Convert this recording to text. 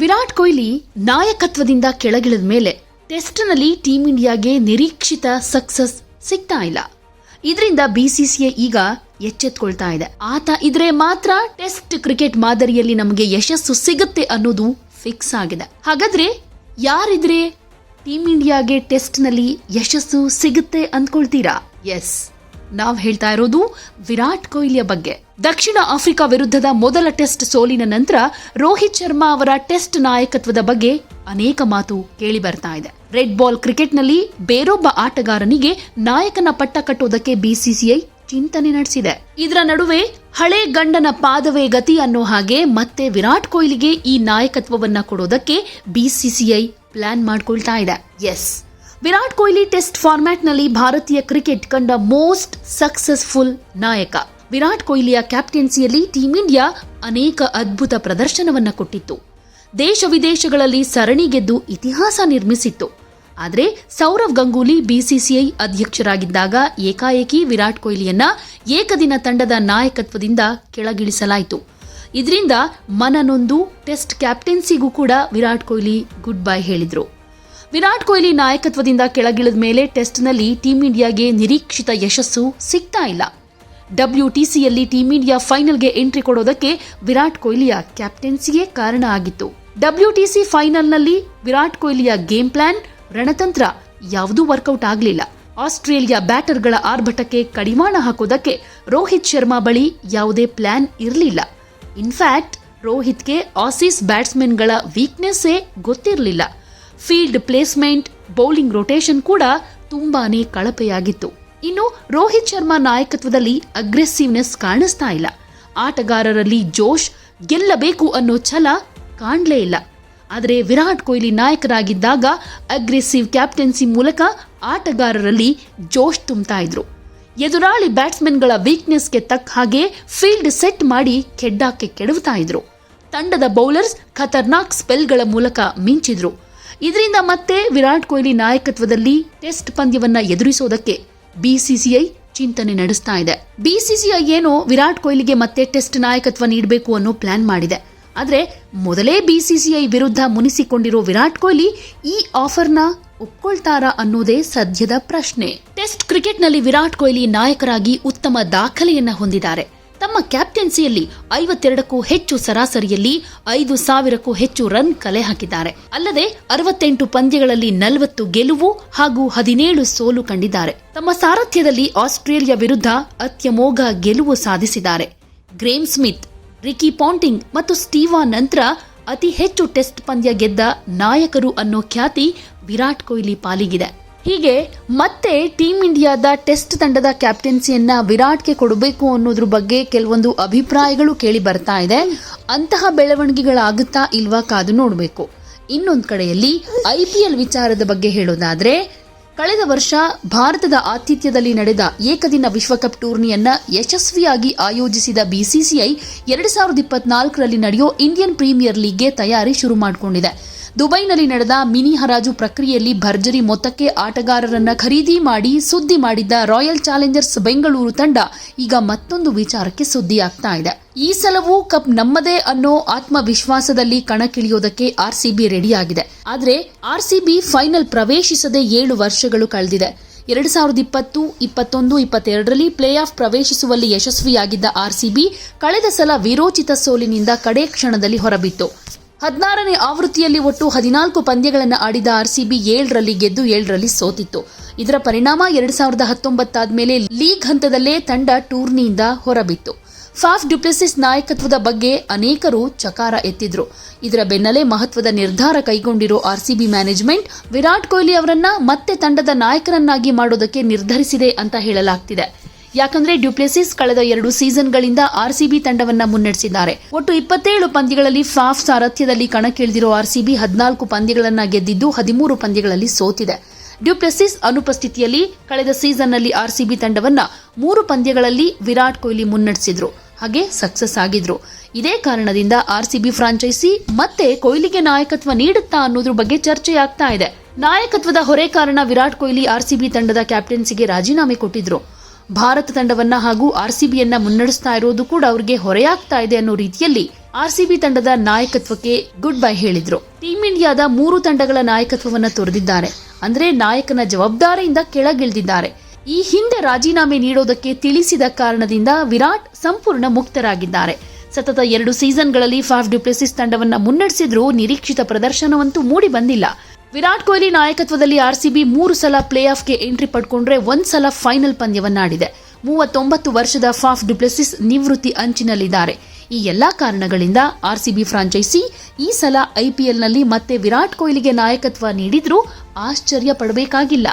ವಿರಾಟ್ ಕೊಹ್ಲಿ ನಾಯಕತ್ವದಿಂದ ಕೆಳಗಿಳಿದ ಮೇಲೆ ಟೆಸ್ಟ್ನಲ್ಲಿ ಟೀಂ ಇಂಡಿಯಾಗೆ ನಿರೀಕ್ಷಿತ ಸಕ್ಸಸ್ ಸಿಗ್ತಾ ಇಲ್ಲ. ಇದರಿಂದ ಬಿಸಿಸಿಐ ಈಗ ಎಚ್ಚೆತ್ಕೊಳ್ತಾ ಇದೆ. ಆತ ಇದ್ರೆ ಮಾತ್ರ ಟೆಸ್ಟ್ ಕ್ರಿಕೆಟ್ ಮಾದರಿಯಲ್ಲಿ ನಮಗೆ ಯಶಸ್ಸು ಸಿಗುತ್ತೆ ಅನ್ನೋದು ಫಿಕ್ಸ್ ಆಗಿದೆ. ಹಾಗಾದ್ರೆ ಯಾರಿದ್ರೆ ಟೀಂ ಇಂಡಿಯಾಗೆ ಟೆಸ್ಟ್ನಲ್ಲಿ ಯಶಸ್ಸು ಸಿಗುತ್ತೆ ಅಂದ್ಕೊಳ್ತೀರಾ? ಎಸ್. ನಾವ್ ಹೇಳ್ತಾ ಇರೋದು ವಿರಾಟ್ ಕೊಹ್ಲಿಯ ಬಗ್ಗೆ. ದಕ್ಷಿಣ ಆಫ್ರಿಕಾ ವಿರುದ್ಧದ ಮೊದಲ ಟೆಸ್ಟ್ ಸೋಲಿನ ನಂತರ ರೋಹಿತ್ ಶರ್ಮಾ ಅವರ ಟೆಸ್ಟ್ ನಾಯಕತ್ವದ ಬಗ್ಗೆ ಅನೇಕ ಮಾತು ಕೇಳಿ ಬರ್ತಾ ಇದೆ. ರೆಡ್ ಬಾಲ್ ಕ್ರಿಕೆಟ್ನಲ್ಲಿ ಬೇರೊಬ್ಬ ಆಟಗಾರನಿಗೆ ನಾಯಕನ ಪಟ್ಟ ಕಟ್ಟೋದಕ್ಕೆ ಬಿಸಿಸಿಐ ಚಿಂತನೆ ನಡೆಸಿದೆ. ಇದರ ನಡುವೆ ಹಳೆ ಗಂಡನ ಪಾದವೇ ಗತಿ ಅನ್ನೋ ಹಾಗೆ ಮತ್ತೆ ವಿರಾಟ್ ಕೊಹ್ಲಿಗೆ ಈ ನಾಯಕತ್ವವನ್ನ ಕೊಡೋದಕ್ಕೆ ಬಿಸಿಸಿಐ ಪ್ಲಾನ್ ಮಾಡ್ಕೊಳ್ತಾ ಇದೆ. ಎಸ್ ವಿರಾಟ್ ಕೊಹ್ಲಿ ಟೆಸ್ಟ್ ಫಾರ್ಮ್ಯಾಟ್ನಲ್ಲಿ ಭಾರತೀಯ ಕ್ರಿಕೆಟ್ ಕಂಡ ಮೋಸ್ಟ್ ಸಕ್ಸಸ್ಫುಲ್ ನಾಯಕ. ವಿರಾಟ್ ಕೊಹ್ಲಿಯ ಕ್ಯಾಪ್ಟೆನ್ಸಿಯಲ್ಲಿ ಟೀಂ ಇಂಡಿಯಾ ಅನೇಕ ಅದ್ಭುತ ಪ್ರದರ್ಶನವನ್ನ ಕೊಟ್ಟಿತ್ತು. ದೇಶ ವಿದೇಶಗಳಲ್ಲಿ ಸರಣಿ ಗೆದ್ದು ಇತಿಹಾಸ ನಿರ್ಮಿಸಿತ್ತು. ಆದರೆ ಸೌರವ್ ಗಂಗೂಲಿ ಬಿಸಿಸಿಐ ಅಧ್ಯಕ್ಷರಾಗಿದ್ದಾಗ ಏಕಾಏಕಿ ವಿರಾಟ್ ಕೊಹ್ಲಿಯನ್ನ ಏಕದಿನ ತಂಡದ ನಾಯಕತ್ವದಿಂದ ಕೆಳಗಿಳಿಸಲಾಯಿತು. ಇದರಿಂದ ಮನನೊಂದು ಟೆಸ್ಟ್ ಕ್ಯಾಪ್ಟೆನ್ಸಿಗೂ ಕೂಡ ವಿರಾಟ್ ಕೊಹ್ಲಿ ಗುಡ್ ಬೈ ಹೇಳಿದ್ರು. ವಿರಾಟ್ ಕೊಹ್ಲಿ ನಾಯಕತ್ವದಿಂದ ಕೆಳಗಿಳಿದ ಮೇಲೆ ಟೆಸ್ಟ್ನಲ್ಲಿ ಟೀಂ ಇಂಡಿಯಾಗೆ ನಿರೀಕ್ಷಿತ ಯಶಸ್ಸು ಸಿಗ್ತಾ ಇಲ್ಲ. ಡಬ್ಲ್ಯೂಟಿಸಿಯಲ್ಲಿ ಟೀಂ ಇಂಡಿಯಾ ಫೈನಲ್ಗೆ ಎಂಟ್ರಿ ಕೊಡೋದಕ್ಕೆ ವಿರಾಟ್ ಕೊಹ್ಲಿಯ ಕ್ಯಾಪ್ಟೆನ್ಸಿಗೆ ಕಾರಣ ಆಗಿತ್ತು. ಡಬ್ಲ್ಯೂಟಿಸಿ ಫೈನಲ್ನಲ್ಲಿ ವಿರಾಟ್ ಕೊಹ್ಲಿಯ ಗೇಮ್ ಪ್ಲಾನ್, ರಣತಂತ್ರ ಯಾವುದೂ ವರ್ಕೌಟ್ ಆಗಲಿಲ್ಲ. ಆಸ್ಟ್ರೇಲಿಯಾ ಬ್ಯಾಟರ್ಗಳ ಆರ್ಭಟಕ್ಕೆ ಕಡಿವಾಣ ಹಾಕೋದಕ್ಕೆ ರೋಹಿತ್ ಶರ್ಮಾ ಬಳಿ ಯಾವುದೇ ಪ್ಲಾನ್ ಇರಲಿಲ್ಲ. ಇನ್ಫ್ಯಾಕ್ಟ್ ರೋಹಿತ್ಗೆ ಆಸೀಸ್ ಬ್ಯಾಟ್ಸ್ಮನ್ಗಳ ವೀಕ್ನೆಸ್ಸೇ ಗೊತ್ತಿರಲಿಲ್ಲ. ಫೀಲ್ಡ್ ಪ್ಲೇಸ್ಮೆಂಟ್, ಬೌಲಿಂಗ್ ರೊಟೇಷನ್ ಕೂಡ ತುಂಬಾನೇ ಕಳಪೆಯಾಗಿತ್ತು. ಇನ್ನು ರೋಹಿತ್ ಶರ್ಮಾ ನಾಯಕತ್ವದಲ್ಲಿ ಅಗ್ರೆಸಿವ್ನೆಸ್ ಕಾಣಿಸ್ತಾ ಇಲ್ಲ. ಆಟಗಾರರಲ್ಲಿ ಜೋಶ್ ಗೆಲ್ಲಬೇಕು ಅನ್ನೋ ಛಲ ಕಾಣಲೇ ಇಲ್ಲ. ಆದರೆ ವಿರಾಟ್ ಕೊಹ್ಲಿ ನಾಯಕರಾಗಿದ್ದಾಗ ಅಗ್ರೆಸಿವ್ ಕ್ಯಾಪ್ಟನ್ಸಿ ಮೂಲಕ ಆಟಗಾರರಲ್ಲಿ ಜೋಶ್ ತುಂಬ್ತಾ ಇದ್ರು. ಎದುರಾಳಿ ಬ್ಯಾಟ್ಸ್ಮನ್ಗಳ ವೀಕ್ನೆಸ್ಗೆ ತಕ್ಕ ಹಾಗೆ ಫೀಲ್ಡ್ ಸೆಟ್ ಮಾಡಿ ಕೆಡ್ಡಾಕ್ಕೆ ಕೆಡವುತ್ತಾ ಇದ್ರು. ತಂಡದ ಬೌಲರ್ಸ್ ಖತರ್ನಾಕ್ ಸ್ಪೆಲ್ಗಳ ಮೂಲಕ ಮಿಂಚಿದ್ರು. ಇದರಿಂದ ಮತ್ತೆ ವಿರಾಟ್ ಕೊಹ್ಲಿ ನಾಯಕತ್ವದಲ್ಲಿ ಟೆಸ್ಟ್ ಪಂದ್ಯವನ್ನ ಎದುರಿಸೋದಕ್ಕೆ ಬಿಸಿಸಿಐ ಚಿಂತನೆ ನಡೆಸ್ತಾ ಇದೆ. ಬಿಸಿಸಿಐ ಏನು ವಿರಾಟ್ ಕೊಹ್ಲಿಗೆ ಮತ್ತೆ ಟೆಸ್ಟ್ ನಾಯಕತ್ವ ನೀಡಬೇಕು ಅನ್ನೋ ಪ್ಲಾನ್ ಮಾಡಿದೆ. ಆದರೆ ಮೊದಲೇ ಬಿಸಿಸಿಐ ವಿರುದ್ಧ ಮುನಿಸಿಕೊಂಡಿರೋ ವಿರಾಟ್ ಕೊಹ್ಲಿ ಈ ಆಫರ್ನ ಒಪ್ಕೊಳ್ತಾರಾ ಅನ್ನೋದೇ ಸದ್ಯದ ಪ್ರಶ್ನೆ. ಟೆಸ್ಟ್ ಕ್ರಿಕೆಟ್ನಲ್ಲಿ ವಿರಾಟ್ ಕೊಹ್ಲಿ ನಾಯಕರಾಗಿ ಉತ್ತಮ ದಾಖಲೆಯನ್ನ ಹೊಂದಿದ್ದಾರೆ. ಕ್ಯಾಪ್ಟನ್ಸಿಯಲ್ಲಿ ಐವತ್ತೆರಡಕ್ಕೂ ಹೆಚ್ಚು ಸರಾಸರಿಯಲ್ಲಿ ಐದು ಸಾವಿರಕ್ಕೂ ಹೆಚ್ಚು ರನ್ ಕಲೆ ಹಾಕಿದ್ದಾರೆ. ಅಲ್ಲದೆ ಅರವತ್ತೆಂಟು ಪಂದ್ಯಗಳಲ್ಲಿ ನಲವತ್ತು ಗೆಲುವು ಹಾಗೂ ಹದಿನೇಳು ಸೋಲು ಕಂಡಿದ್ದಾರೆ. ತಮ್ಮ ಸಾರಥ್ಯದಲ್ಲಿ ಆಸ್ಟ್ರೇಲಿಯಾ ವಿರುದ್ಧ ಅತ್ಯಮೋಘ ಗೆಲುವು ಸಾಧಿಸಿದ್ದಾರೆ. ಗ್ರೇಮ್ ಸ್ಮಿತ್, ರಿಕಿ ಪಾಂಟಿಂಗ್ ಮತ್ತು ಸ್ಟೀವಾ ನಂತರ ಅತಿ ಹೆಚ್ಚು ಟೆಸ್ಟ್ ಪಂದ್ಯ ಗೆದ್ದ ನಾಯಕರು ಅನ್ನೋ ಖ್ಯಾತಿ ವಿರಾಟ್ ಕೊಹ್ಲಿ ಪಾಲಿಗಿದೆ. ಹೀಗೆ ಮತ್ತೆ ಟೀಂ ಇಂಡಿಯಾದ ಟೆಸ್ಟ್ ತಂಡದ ಕ್ಯಾಪ್ಟನ್ಸಿಯನ್ನ ವಿರಾಟ್ಗೆ ಕೊಡಬೇಕು ಅನ್ನೋದ್ರ ಬಗ್ಗೆ ಕೆಲವೊಂದು ಅಭಿಪ್ರಾಯಗಳು ಕೇಳಿ ಬರ್ತಾ ಇದೆ. ಅಂತಹ ಬೆಳವಣಿಗೆಗಳಾಗುತ್ತಾ ಇಲ್ವಾ ಕಾದು ನೋಡಬೇಕು. ಇನ್ನೊಂದು ಕಡೆಯಲ್ಲಿ ಐ ಪಿ ಎಲ್ ವಿಚಾರದ ಬಗ್ಗೆ ಹೇಳೋದಾದ್ರೆ, ಕಳೆದ ವರ್ಷ ಭಾರತದ ಆತಿಥ್ಯದಲ್ಲಿ ನಡೆದ ಏಕದಿನ ವಿಶ್ವಕಪ್ ಟೂರ್ನಿಯನ್ನ ಯಶಸ್ವಿಯಾಗಿ ಆಯೋಜಿಸಿದ ಬಿಸಿಸಿಐ ಎರಡು ಸಾವಿರದ ಇಪ್ಪತ್ನಾಲ್ಕರಲ್ಲಿ ನಡೆಯೋ ಇಂಡಿಯನ್ ಪ್ರೀಮಿಯರ್ ಲೀಗ್ಗೆ ತಯಾರಿ ಶುರು ಮಾಡಿಕೊಂಡಿದೆ. ದುಬೈನಲ್ಲಿ ನಡೆದ ಮಿನಿ ಹರಾಜು ಪ್ರಕ್ರಿಯೆಯಲ್ಲಿ ಭರ್ಜರಿ ಮೊತ್ತಕ್ಕೆ ಆಟಗಾರರನ್ನ ಖರೀದಿ ಮಾಡಿ ಸುದ್ದಿ ಮಾಡಿದ್ದ ರಾಯಲ್ ಚಾಲೆಂಜರ್ಸ್ ಬೆಂಗಳೂರು ತಂಡ ಈಗ ಮತ್ತೊಂದು ವಿಚಾರಕ್ಕೆ ಸುದ್ದಿಯಾಗ್ತಾ ಇದೆ. ಈ ಸಲವೂ ಕಪ್ ನಮ್ಮದೇ ಅನ್ನೋ ಆತ್ಮವಿಶ್ವಾಸದಲ್ಲಿ ಕಣಕ್ಕಿಳಿಯೋದಕ್ಕೆ ಆರ್ಸಿಬಿ ರೆಡಿಯಾಗಿದೆ. ಆದರೆ ಆರ್ಸಿಬಿ ಫೈನಲ್ ಪ್ರವೇಶಿಸದೆ ಏಳು ವರ್ಷಗಳು ಕಳೆದಿದೆ. ಎರಡು ಸಾವಿರದ ಇಪ್ಪತ್ತು, ಇಪ್ಪತ್ತೊಂದು, ಇಪ್ಪತ್ತೆರಡರಲ್ಲಿ ಪ್ಲೇ ಆಫ್ ಪ್ರವೇಶಿಸುವಲ್ಲಿ ಯಶಸ್ವಿಯಾಗಿದ್ದ ಆರ್ಸಿಬಿ ಕಳೆದ ಸಲ ವಿರೋಚಿತ ಸೋಲಿನಿಂದ ಕಡೆ ಕ್ಷಣದಲ್ಲಿ ಹೊರಬಿತ್ತು. ಹದಿನಾರನೇ ಆವೃತ್ತಿಯಲ್ಲಿ ಒಟ್ಟು ಹದಿನಾಲ್ಕು ಪಂದ್ಯಗಳನ್ನು ಆಡಿದ ಆರ್ಸಿಬಿ ಏಳರಲ್ಲಿ ಗೆದ್ದು ಏಳರಲ್ಲಿ ಸೋತಿತ್ತು. ಇದರ ಪರಿಣಾಮ ಎರಡ್ ಸಾವಿರದ ಹತ್ತೊಂಬತ್ತಾದ್ಮೇಲೆ ಲೀಗ್ ಹಂತದಲ್ಲೇ ತಂಡ ಟೂರ್ನಿಯಿಂದ ಹೊರಬಿತ್ತು. ಫಾಫ್ ಡ್ಯುಪ್ಲೆಸಿಸ್ ನಾಯಕತ್ವದ ಬಗ್ಗೆ ಅನೇಕರು ಚಕಾರ ಎತ್ತಿದ್ರು. ಇದರ ಬೆನ್ನಲ್ಲೇ ಮಹತ್ವದ ನಿರ್ಧಾರ ಕೈಗೊಂಡಿರೋ ಆರ್ಸಿಬಿ ಮ್ಯಾನೇಜ್ಮೆಂಟ್ ವಿರಾಟ್ ಕೊಹ್ಲಿ ಅವರನ್ನ ಮತ್ತೆ ತಂಡದ ನಾಯಕರನ್ನಾಗಿ ಮಾಡೋದಕ್ಕೆ ನಿರ್ಧರಿಸಿದೆ ಅಂತ ಹೇಳಲಾಗ್ತಿದೆ. ಯಾಕಂದ್ರೆ ಡ್ಯುಪ್ಲೆಸಿಸ್ ಕಳೆದ ಎರಡು ಸೀಸನ್ಗಳಿಂದ ಆರ್ಸಿಬಿ ತಂಡವನ್ನ ಮುನ್ನಡೆಸಿದ್ದಾರೆ. ಒಟ್ಟು ಇಪ್ಪತ್ತೇಳು ಪಂದ್ಯಗಳಲ್ಲಿ ಫಾಫ್ ಸಾರಥ್ಯದಲ್ಲಿ ಕಣಕ್ಕಿಳಿದಿರೋ ಆರ್ಸಿಬಿ ಹದಿನಾಲ್ಕು ಪಂದ್ಯಗಳನ್ನ ಗೆದ್ದಿದ್ದು ಹದಿಮೂರು ಪಂದ್ಯಗಳಲ್ಲಿ ಸೋತಿದೆ. ಡ್ಯುಪ್ಲೆಸಿಸ್ ಅನುಪಸ್ಥಿತಿಯಲ್ಲಿ ಕಳೆದ ಸೀಸನ್ನಲ್ಲಿ ಆರ್ಸಿಬಿ ತಂಡವನ್ನ ಮೂರು ಪಂದ್ಯಗಳಲ್ಲಿ ವಿರಾಟ್ ಕೊಹ್ಲಿ ಮುನ್ನಡೆಸಿದ್ರು. ಹಾಗೆ ಸಕ್ಸಸ್ ಆಗಿದ್ರು. ಇದೇ ಕಾರಣದಿಂದ ಆರ್ಸಿಬಿ ಫ್ರಾಂಚೈಸಿ ಮತ್ತೆ ಕೊಹ್ಲಿಗೆ ನಾಯಕತ್ವ ನೀಡುತ್ತಾ ಅನ್ನೋದ್ರ ಬಗ್ಗೆ ಚರ್ಚೆಯಾಗ್ತಾ ಇದೆ. ನಾಯಕತ್ವದ ಹೊರೆ ಕಾರಣ ವಿರಾಟ್ ಕೊಹ್ಲಿ ಆರ್ಸಿಬಿ ತಂಡದ ಕ್ಯಾಪ್ಟನ್ಸಿಗೆ ರಾಜೀನಾಮೆ ಕೊಟ್ಟಿದ್ರು. ಭಾರತ ತಂಡವನ್ನ ಹಾಗೂ ಆರ್ಸಿಬಿಯನ್ನ ಮುನ್ನಡೆಸ್ತಾ ಇರೋದು ಕೂಡ ಅವರಿಗೆ ಹೊರೆಯಾಗ್ತಾ ಇದೆ ಅನ್ನೋ ರೀತಿಯಲ್ಲಿ ಆರ್ಸಿಬಿ ತಂಡದ ನಾಯಕತ್ವಕ್ಕೆ ಗುಡ್ ಬೈ ಹೇಳಿದ್ರು. ಟೀಂ ಇಂಡಿಯಾದ ಮೂರು ತಂಡಗಳ ನಾಯಕತ್ವವನ್ನು ತೊರೆದಿದ್ದಾರೆ. ಅಂದ್ರೆ ನಾಯಕನ ಜವಾಬ್ದಾರಿಯಿಂದ ಕೆಳಗಿಳಿದಿದ್ದಾರೆ. ಈ ಹಿಂದೆ ರಾಜೀನಾಮೆ ನೀಡೋದಕ್ಕೆ ತಿಳಿಸಿದ ಕಾರಣದಿಂದ ವಿರಾಟ್ ಸಂಪೂರ್ಣ ಮುಕ್ತರಾಗಿದ್ದಾರೆ. ಸತತ ಎರಡು ಸೀಸನ್ಗಳಲ್ಲಿ ಫಾಫ್ ಡ್ಯುಪ್ಲೆಸಿಸ್ ತಂಡವನ್ನ ಮುನ್ನಡೆಸಿದ್ರೂ ನಿರೀಕ್ಷಿತ ಪ್ರದರ್ಶನವಂತೂ ಮೂಡಿ ಬಂದಿಲ್ಲ. ವಿರಾಟ್ ಕೊಹ್ಲಿ ನಾಯಕತ್ವದಲ್ಲಿ ಆರ್ಸಿಬಿ ಮೂರು ಸಲ ಪ್ಲೇ ಆಫ್ಗೆ ಎಂಟ್ರಿ ಪಡ್ಕೊಂಡ್ರೆ ಒಂದ್ ಸಲ ಫೈನಲ್ ಪಂದ್ಯವನ್ನಾಡಿದೆ. ಮೂವತ್ತೊಂಬತ್ತು ವರ್ಷದ ಫಾಫ್ ಡುಪ್ಲೆಸಿಸ್ ನಿವೃತ್ತಿ ಅಂಚಿನಲ್ಲಿದ್ದಾರೆ. ಈ ಎಲ್ಲಾ ಕಾರಣಗಳಿಂದ ಆರ್ಸಿಬಿ ಫ್ರಾಂಚೈಸಿ ಈ ಸಲ ಐಪಿಎಲ್ನಲ್ಲಿ ಮತ್ತೆ ವಿರಾಟ್ ಕೊಹ್ಲಿಗೆ ನಾಯಕತ್ವ ನೀಡಿದ್ರೂ ಆಶ್ಚರ್ಯ ಪಡಬೇಕಾಗಿಲ್ಲ.